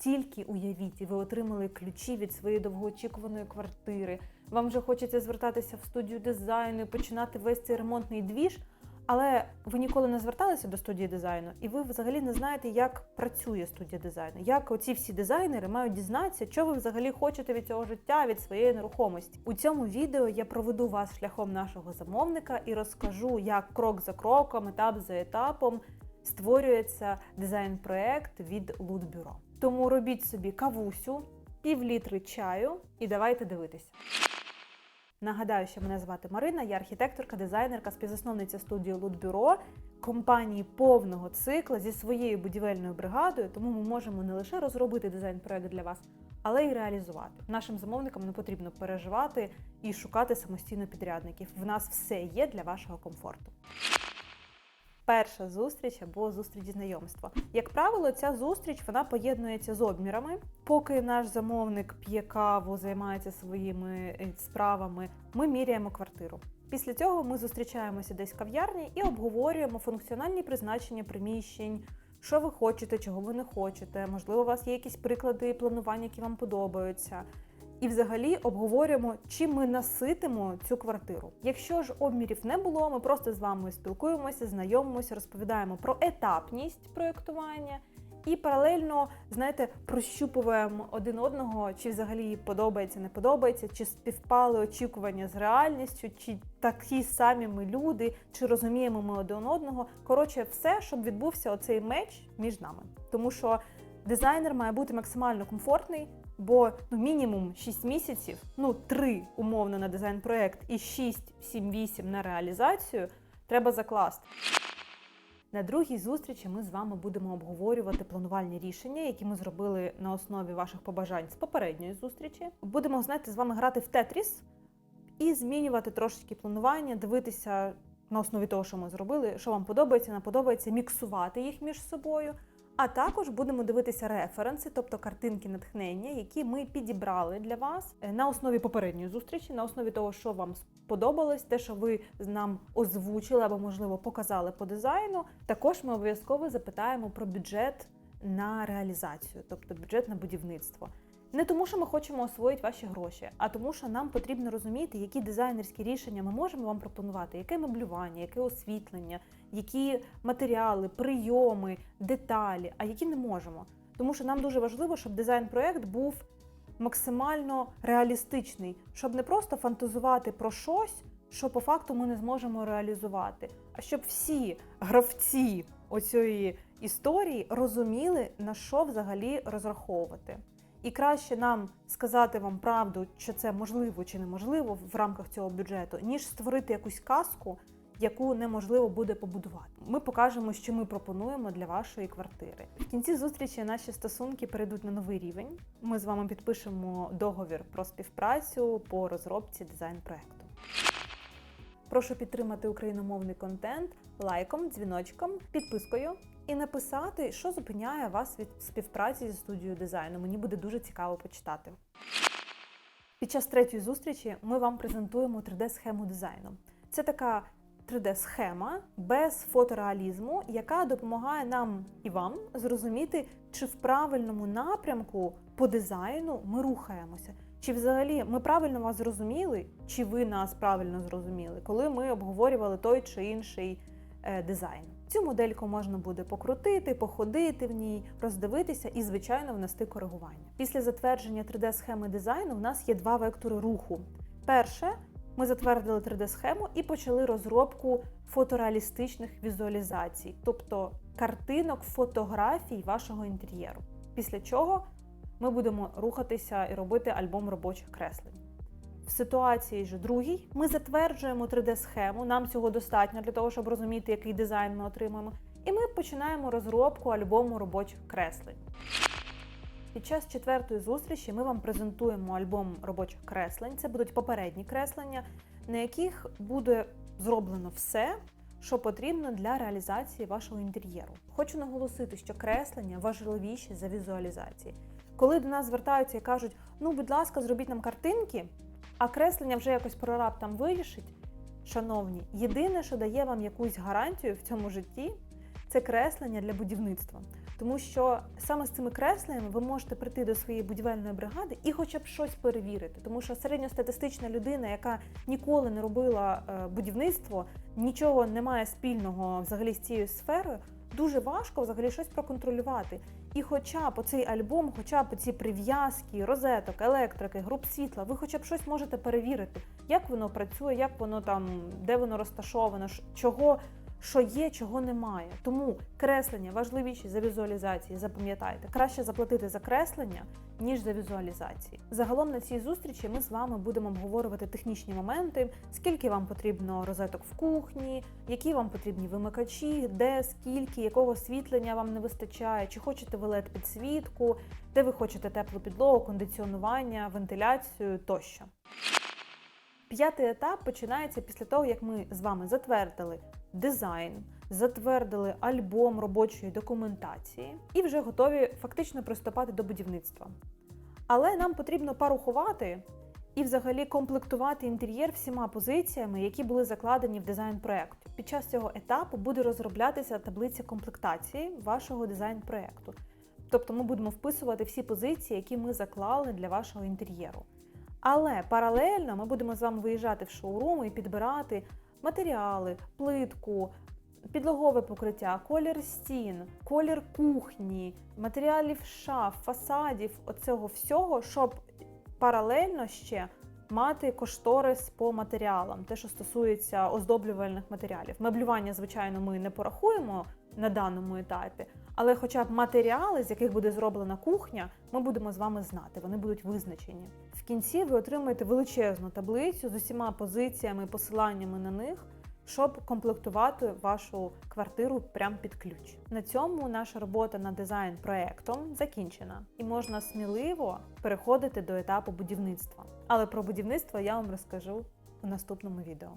Тільки уявіть, ви отримали ключі від своєї довгоочікуваної квартири. Вам вже хочеться звертатися в студію дизайну і починати весь цей ремонтний двіж. Але ви ніколи не зверталися до студії дизайну, і ви взагалі не знаєте, як працює студія дизайну, як оці всі дизайнери мають дізнатися, що ви взагалі хочете від цього життя, від своєї нерухомості. У цьому відео я проведу вас шляхом нашого замовника і розкажу, як крок за кроком, етап за етапом створюється дизайн-проект від Лудбюро. Тому робіть собі кавусю, пів літри чаю і давайте дивитися. Нагадаю, що мене звати Марина, я архітекторка, дизайнерка, співзасновниця студії Лудбюро, компанії повного цикла зі своєю будівельною бригадою. Тому ми можемо не лише розробити дизайн-проект для вас, але й реалізувати. Нашим замовникам не потрібно переживати і шукати самостійно підрядників. В нас все є для вашого комфорту. Перша зустріч або зустріч знайомства. Як правило, ця зустріч вона поєднується з обмірами. Поки наш замовник п'є каву, займається своїми е, справами, ми міряємо квартиру. Після цього ми зустрічаємося десь в кав'ярні і обговорюємо функціональні призначення приміщень, що ви хочете, чого ви не хочете. Можливо, у вас є якісь приклади планування, які вам подобаються. І взагалі обговорюємо, чим ми наситимо цю квартиру. Якщо ж обмірів не було, ми просто з вами спілкуємося, знайомимося, розповідаємо про етапність проєктування і паралельно, знаєте, прощупуємо один одного, чи взагалі подобається, не подобається, чи співпали очікування з реальністю, чи такі самі ми люди, чи розуміємо ми один одного. Коротше, все, щоб відбувся оцей меч між нами. Тому що дизайнер має бути максимально комфортний. Бо ну мінімум 6 місяців, ну 3 умовно на дизайн-проект і 6, 7, 8 на реалізацію треба закласти. На другій зустрічі ми з вами будемо обговорювати планувальні рішення, які ми зробили на основі ваших побажань з попередньої зустрічі. Будемо знаєте, з вами грати в Тетріс і змінювати трошечки планування, дивитися на основі того, що ми зробили, що вам подобається, не подобається, міксувати їх між собою. А також будемо дивитися референси, тобто картинки натхнення, які ми підібрали для вас е, на основі попередньої зустрічі, на основі того, що вам сподобалось, те, що ви нам озвучили або, можливо, показали по дизайну. Також ми обов'язково запитаємо про бюджет на реалізацію, тобто бюджет на будівництво. Не тому, що ми хочемо освоїти ваші гроші, а тому, що нам потрібно розуміти, які дизайнерські рішення ми можемо вам пропонувати, яке меблювання, яке освітлення, які матеріали, прийоми, деталі, а які не можемо. Тому що нам дуже важливо, щоб дизайн-проект був максимально реалістичний, щоб не просто фантазувати про щось, що по факту ми не зможемо реалізувати, а щоб всі гравці оцієї історії розуміли, на що взагалі розраховувати. І краще нам сказати вам правду, що це можливо чи неможливо в рамках цього бюджету, ніж створити якусь казку, яку неможливо буде побудувати. Ми покажемо, що ми пропонуємо для вашої квартири. В кінці зустрічі наші стосунки перейдуть на новий рівень. Ми з вами підпишемо договір про співпрацю по розробці дизайн-проекту. Прошу підтримати україномовний контент лайком, дзвіночком, підпискою і написати, що зупиняє вас від співпраці зі студією дизайну. Мені буде дуже цікаво почитати. Під час третьої зустрічі ми вам презентуємо 3D-схему дизайну. Це така 3D-схема без фотореалізму, яка допомагає нам і вам зрозуміти, чи в правильному напрямку по дизайну ми рухаємося. Чи взагалі ми правильно вас зрозуміли, чи ви нас правильно зрозуміли, коли ми обговорювали той чи інший е, дизайн? Цю модельку можна буде покрутити, походити в ній, роздивитися і, звичайно, внести коригування. Після затвердження 3D-схеми дизайну в нас є два вектори руху. Перше, ми затвердили 3D-схему і почали розробку фотореалістичних візуалізацій, тобто картинок, фотографій вашого інтер'єру. Після чого ми будемо рухатися і робити альбом робочих креслень. В ситуації ж другій ми затверджуємо 3D-схему, нам цього достатньо для того, щоб розуміти, який дизайн ми отримаємо. І ми починаємо розробку альбому робочих креслень. Під час четвертої зустрічі ми вам презентуємо альбом робочих креслень. Це будуть попередні креслення, на яких буде зроблено все, що потрібно для реалізації вашого інтер'єру. Хочу наголосити, що креслення важливіші за візуалізації. Коли до нас звертаються і кажуть, ну, будь ласка, зробіть нам картинки, а креслення вже якось прораб там вирішить. Шановні, єдине, що дає вам якусь гарантію в цьому житті, це креслення для будівництва. Тому що саме з цими кресленнями ви можете прийти до своєї будівельної бригади і хоча б щось перевірити. Тому що середньостатистична людина, яка ніколи не робила е, будівництво, нічого не має спільного взагалі з цією сферою, дуже важко взагалі щось проконтролювати. І хоча б цей альбом, хоча б ці прив'язки, розеток, електрики, груп світла, ви хоча б щось можете перевірити, як воно працює, як воно там, де воно розташовано, чого, що є, чого немає. Тому креслення важливіші за візуалізації. Запам'ятайте, краще заплатити за креслення, ніж за візуалізації. Загалом на цій зустрічі ми з вами будемо обговорювати технічні моменти, скільки вам потрібно розеток в кухні, які вам потрібні вимикачі, де, скільки, якого освітлення вам не вистачає, чи хочете ви led підсвітку, де ви хочете теплу підлогу, кондиціонування, вентиляцію тощо. П'ятий етап починається після того, як ми з вами затвердили дизайн, затвердили альбом робочої документації і вже готові фактично приступати до будівництва. Але нам потрібно порахувати і взагалі комплектувати інтер'єр всіма позиціями, які були закладені в дизайн проєкту. Під час цього етапу буде розроблятися таблиця комплектації вашого дизайн проєкту. Тобто ми будемо вписувати всі позиції, які ми заклали для вашого інтер'єру. Але паралельно ми будемо з вами виїжджати в шоурум і підбирати матеріали, плитку, підлогове покриття, колір стін, колір кухні, матеріалів шаф, фасадів, оцього всього, щоб паралельно ще мати кошторис по матеріалам, те, що стосується оздоблювальних матеріалів. Меблювання, звичайно, ми не порахуємо на даному етапі, але хоча б матеріали, з яких буде зроблена кухня, ми будемо з вами знати, вони будуть визначені. В кінці ви отримаєте величезну таблицю з усіма позиціями і посиланнями на них, щоб комплектувати вашу квартиру прямо під ключ. На цьому наша робота над дизайн проектом закінчена, і можна сміливо переходити до етапу будівництва. Але про будівництво я вам розкажу у наступному відео.